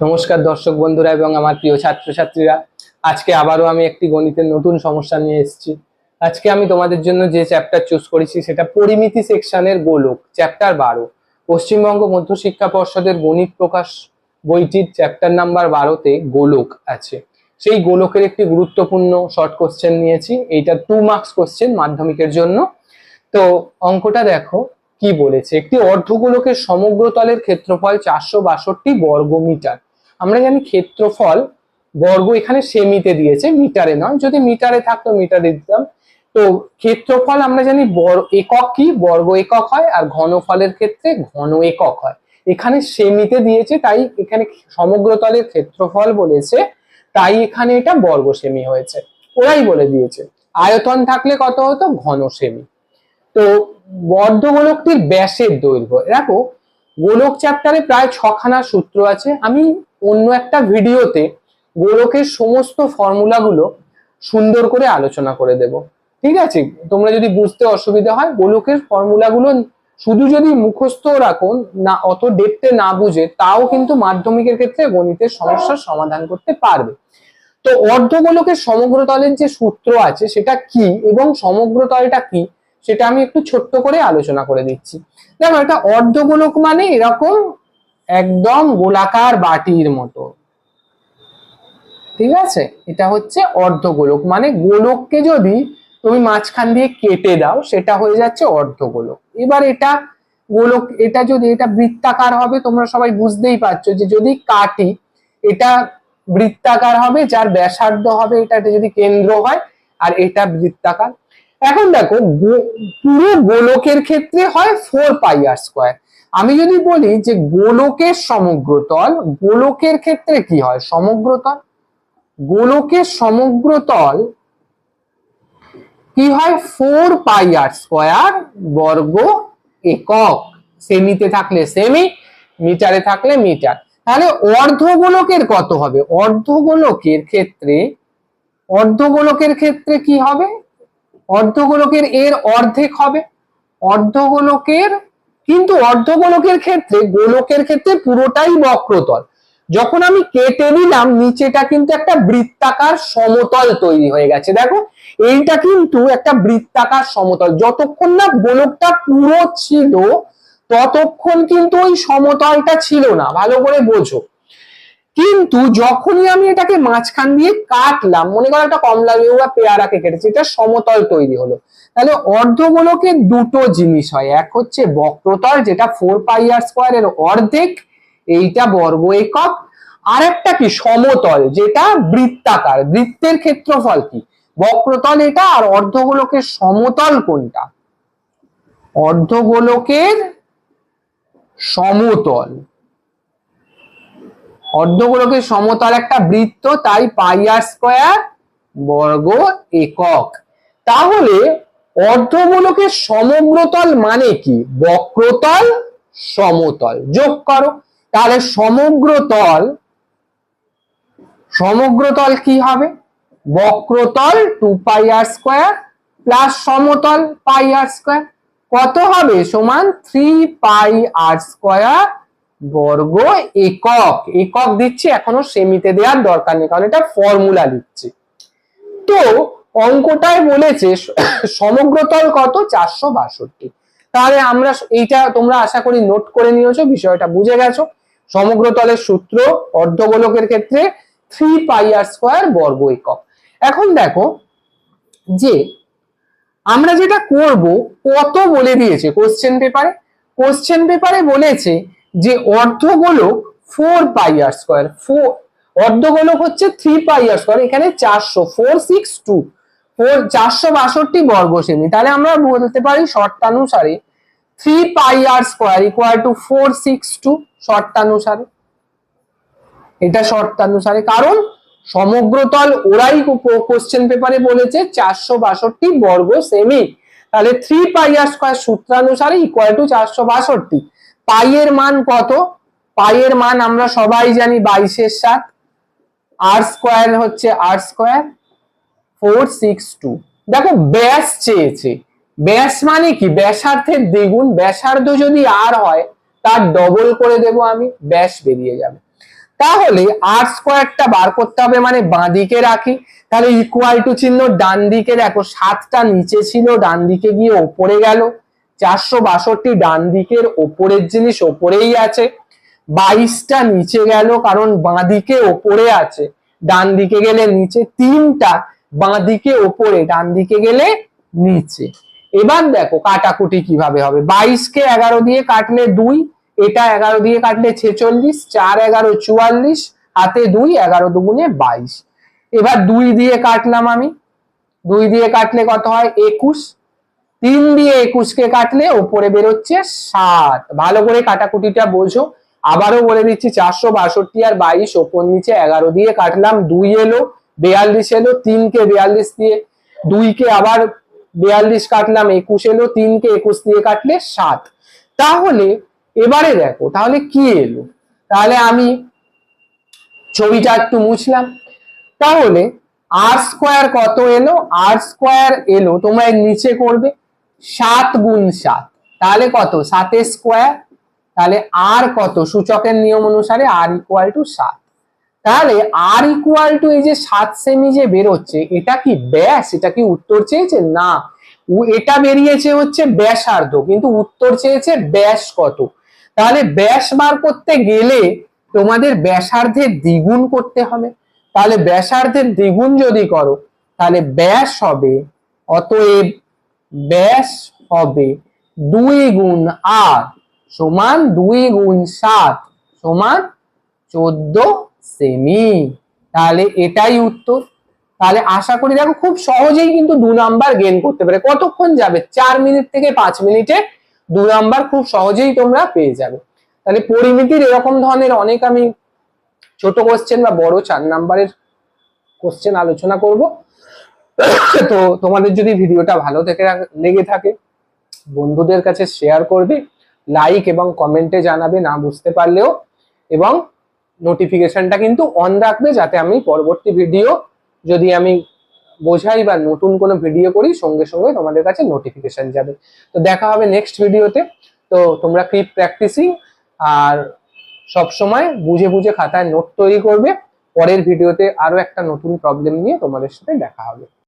নমস্কার দর্শক বন্ধুরা এবং আমার প্রিয় ছাত্রছাত্রীরা। আজকে আবারও আমি একটি গণিতের নতুন সমস্যা নিয়ে এসেছি। আজকে আমি তোমাদের জন্য যে চ্যাপ্টার চুজ করেছি, সেটা পরিমিতি সেকশনের গোলক চ্যাপ্টার বারো। পশ্চিমবঙ্গ মধ্য শিক্ষা পর্ষদের গণিত প্রকাশ বইটির চ্যাপ্টার নাম্বার বারোতে গোলক আছে। সেই গোলকের একটি গুরুত্বপূর্ণ শর্ট কোশ্চেন নিয়েছি। এইটা টু মার্কস কোশ্চেন মাধ্যমিকের জন্য। তো অঙ্কটা দেখো কি বলেছে। একটি অর্ধগোলকের সমগ্র তলের ক্ষেত্রফল চারশো বাষট্টি বর্গ মিটার আমরা জানি ক্ষেত্রফল বর্গ এখানে সেমিতে দিয়েছে, মিটারে নয়। যদি মিটারে থাকতো, মিটারে দিতাম। তো ক্ষেত্রফল আমরা জানি একক কি? বর্গ একক হয় আর ঘনফলের ক্ষেত্রে ঘন একক হয়। এখানে সেমিতে দিয়েছে, তাই এখানে সমগ্র তলের ক্ষেত্রফল বলেছে, তাই এখানে এটা বর্গ সেমি হয়েছে। ওরাই বলে দিয়েছে। আয়তন থাকলে কত হতো? ঘন সেমি। তো বদ্ধ গোলকটির ব্যাসের দৈর্ঘ্য। দেখো, গোলক চ্যাপ্টারে প্রায় ছখানা সূত্র আছে। আমি অন্য একটা ভিডিওতে গোলকের সমস্ত ফর্মুলাগুলো সুন্দর করে আলোচনা করে দেব। ঠিক আছে? তোমরা যদি বুঝতে অসুবিধা হয়, গোলকের ফর্মুলাগুলো শুধু যদি মুখস্থ রাখো, না, অত ডেপতে না বুঝে, তাও কিন্তু মাধ্যমিকের ক্ষেত্রে গণিতের সমস্যার সমাধান করতে পারবে। তো অর্ধগোলকের সমগ্র তলের যে সূত্র আছে, সেটা কি এবং সমগ্র তলটা কি, সেটা আমি একটু ছোট্ট করে আলোচনা করে দিচ্ছি। দেখো এটা অর্ধগোলক মানে এরকম একদম গোলাকার বাটির মতো। ঠিক আছে? এটা হচ্ছে অর্ধগোলক। মানে গোলককে যদি তুমি মাঝখান দিয়ে কেটে দাও, সেটা হয়ে যাচ্ছে অর্ধগোলক। এবার এটা গোলক, এটা যদি এটা বৃত্তাকার হবে, তোমরা সবাই বুঝতেই পারছ যে যদি কাটি, এটা বৃত্তাকার হবে, যার ব্যাসার্ধ হবে এটা যদি কেন্দ্র হয়, আর এটা বৃত্তাকার। এখন দেখো পুরো গোলকের ক্ষেত্রে হয় ফোর পাই আর স্কোয়ার আমি যদি বলি যে গোলকের সমগ্রতল, গোলকের ক্ষেত্রে কি হয়? সমগ্রতল? গোলকের সমগ্রতল কি হয়? ফোর পাই আর স্কোয়ার বর্গ একক। সেমিতে থাকলে সেমি, মিটারে থাকলে মিটার। তাহলে অর্ধগোলকের কত হবে? অর্ধগোলকের ক্ষেত্রে অর্ধগোলকের ক্ষেত্রে কি হবে? অর্ধগোলকের এর অর্ধেক হবে। অর্ধগোলকের কিন্তু অর্ধগোলকের ক্ষেত্রে গোলকের ক্ষেত্রে পুরোটাই বক্রতল। যখন আমি কেটে নিলাম, নিচেটা কিন্তু একটা বৃত্তাকার সমতল তৈরি হয়ে গেছে। দেখো, এইটা কিন্তু একটা বৃত্তাকার সমতল। যতক্ষণ না গোলকটা পুরো ছিল, ততক্ষণ কিন্তু ওই সমতলটা ছিল না। ভালো করে বোঝো। কিন্তু যখনই আমি এটাকে মাঝখান দিয়ে কাটলাম, মনে করো একটা কমলা লেবু বা পেয়ারাকে কেটেছি, এটা সমতল তৈরি হলো। তাহলে অর্ধগোলকের দুটো জিনিস হয়। এক হচ্ছে বক্রতল, যেটা ফোর পাই আর স্কোয়ারের অর্ধেক, এইটা বর্গ একক। আর একটা কি? সমতল, যেটা বৃত্তাকার। বৃত্তের ক্ষেত্রফল কি? বক্রতল এটা আর অর্ধগোলকের সমতল কোনটা? অর্ধগোলকের সমতল। অর্ধগোলকের সমতল একটা বৃত্ত, তাই পাই আর স্কোয়ার বর্গ একক। তাহলে অর্ধগোলকের সমগ্রতল মানে কি? বক্রতল, সমতল। যোগ করো। তাহলে সমগ্রতল সমগ্রতল কি হবে? বক্রতল two pi r square plus সমতল পাই আর স্কোয়ার কত হবে সমান থ্রি পাই আর স্কোয়ার বর্গ একক। একক দিচ্ছি, এখনও সেমিতে দেওয়ার দরকার নেই, কারণ এটা ফর্মুলা দিচ্ছি। তো অঙ্কটায় বলেছে, সমগ্রতল কত? চারশো বাষট্টি। তাহলে আমরা এইটা তোমরা আশা করি নোট করে নিয়েছো, বিষয়টা বুঝে গেছো। সমগ্রতলের সূত্র অর্ধগোলকের ক্ষেত্রে থ্রি পাই আর স্কোয়ার বর্গ একক। এখন দেখো যে আমরা যেটা করব, কত বলে দিয়েছে কোশ্চেন পেপারে কোশ্চেন পেপারে বলেছে যে অর্ধগোলক four pi r square four অর্ধগোলক হচ্ছে থ্রি পাই আর স্কোয়ার এখানে চারশো ফোর সিক্স টু ফোর চারশো বাষট্টি বর্গ সেমি তাহলে আমরা বলতে পারি শর্তানুসারে three pi r square equal to four six two শর্তানুসারে। এটা শর্তানুসারে, কারণ সমগ্রতল ওরাই কোশ্চেন পেপারে বলেছে চারশো বাষট্টি বর্গ সেমি তাহলে থ্রি পাই আর স্কোয়ার সূত্রানুসারে ইকুয়াল টু চারশো বাষট্টি। পাইয়ের মান কত? পাইয়ের মান আমরা সবাই জানি বাইশের সাত। আর স্কোয়ার হচ্ছে r square four six two. দেখো, ব্যাস চেয়েছে। ব্যাস মানে কি? ব্যাসার্ধের দ্বিগুণ। ব্যাসার্ধ যদি আর হয়, তার ডবল করে দেব আমি, ব্যাস বেরিয়ে যাবে। তাহলে আর স্কোয়ারটা বার করতে হবে মানে বাঁদিকে রাখি। তাহলে ইকুয়াল টু চিহ্ন ডান দিকে দেখো, সাতটা নিচে ছিল ডান দিকে গিয়ে ওপরে গেল। চারশো বাষট্টি ডান দিকের ওপরের জিনিস ওপরেই আছে। বাইশটা নিচে গেল কারণ বাঁদিকে ওপরে আছে। ডান দিকে গেলে নিচে তিনটা, বাঁদিকে ওপরে, ডান দিকে গেলে নিচে। এবার দেখো কাটাকুটি কীভাবে হবে। বাইশ কে এগারো দিয়ে কাটলে দুই, এটা এগারো দিয়ে কাটলে ছেচল্লিশ, চার এগারো চুয়াল্লিশ, হাতে দুই, এগারো দুগুণে বাইশ। এবার দুই দিয়ে কাটলাম আমি। দুই দিয়ে কাটলে কত হয়? একুশ। তিন দিয়ে একুশকে কাটলে ওপরে বেরোচ্ছে সাত। ভালো করে কাটাকুটিটা বোঝো। আবারও বলে দিচ্ছি, চারশো বাষট্টি আর বাইশ, ওপর নিচে এগারো দিয়ে কাটলাম, দুই এলো, বেয়াল্লিশ এলো, তিনকে বেয়াল্লিশ দিয়ে, দুইকে আবার বেয়াল্লিশ কাটলাম, একুশ এলো, তিনকে একুশ দিয়ে কাটলে সাত। তাহলে এবারে দেখো, তাহলে কি এলো? তাহলে আমি ছবিটা একটু মুছলাম। তাহলে আর স্কোয়ার কত এলো? আর স্কোয়ার এলো এর নিচে করবে। সাত গুণ সাত। তাহলে কত? সাতের স্কোয়ার তাহলে আর কত? সূচকের নিয়ম অনুসারে আর ইকুয়াল টু সাত। তাহলে আর ইকুয়াল টু এই যে সাত সেমি যে বেরোচ্ছে, এটা কি ব্যাস? এটা কি উত্তর চেয়েছে? না। এটা বেরিয়েছে হচ্ছে ব্যাসার্ধ, কিন্তু উত্তর চেয়েছে ব্যাস কত? তাহলে ব্যাস বার করতে গেলে তোমাদের ব্যাসার্ধের দ্বিগুণ করতে হবে। তাহলে ব্যাসার্ধের দ্বিগুণ যদি করো, তাহলে ব্যাস হবে। অতএব ব্যাস হবে দুই গুণ আট সমান দুই গুণ সাত সমান চোদ্দ সেমি। তাহলে এটাই উত্তর। তাহলে আশা করি দেখো খুব সহজেই কিন্তু দু নাম্বার গেন করতে পারে। কতক্ষণ যাবে? চার মিনিট থেকে পাঁচ মিনিটে দু নাম্বার খুব সহজেই তোমরা পেয়ে যাবে। তাহলে পরিমিতির এরকম ধরনের অনেক আমি ছোট কোশ্চেন বা বড় চার নাম্বারের কোশ্চেন আলোচনা করব। তো তোমাদের যদি ভিডিওটা ভালো থেকে লেগে থাকে, বন্ধুদের কাছে শেয়ার করবে লাইক এবং কমেন্টে জানাবে না বুঝতে পারলেও, এবং নোটিফিকেশনটা কিন্তু অন রাখবে যাতে আমি পরবর্তী ভিডিও যদি আমি বোঝাই বা নতুন কোনো ভিডিও করি, সঙ্গে সঙ্গে তোমাদের কাছে নোটিফিকেশন যাবে। তো দেখা হবে নেক্সট ভিডিওতে তো। তোমরা কিপ প্র্যাকটিসিং আর সব সময় বুঝে বুঝে খাতায় নোট তৈরি করবে। পরের ভিডিওতে আরও একটা নতুন প্রবলেম নিয়ে তোমাদের সাথে দেখা হবে।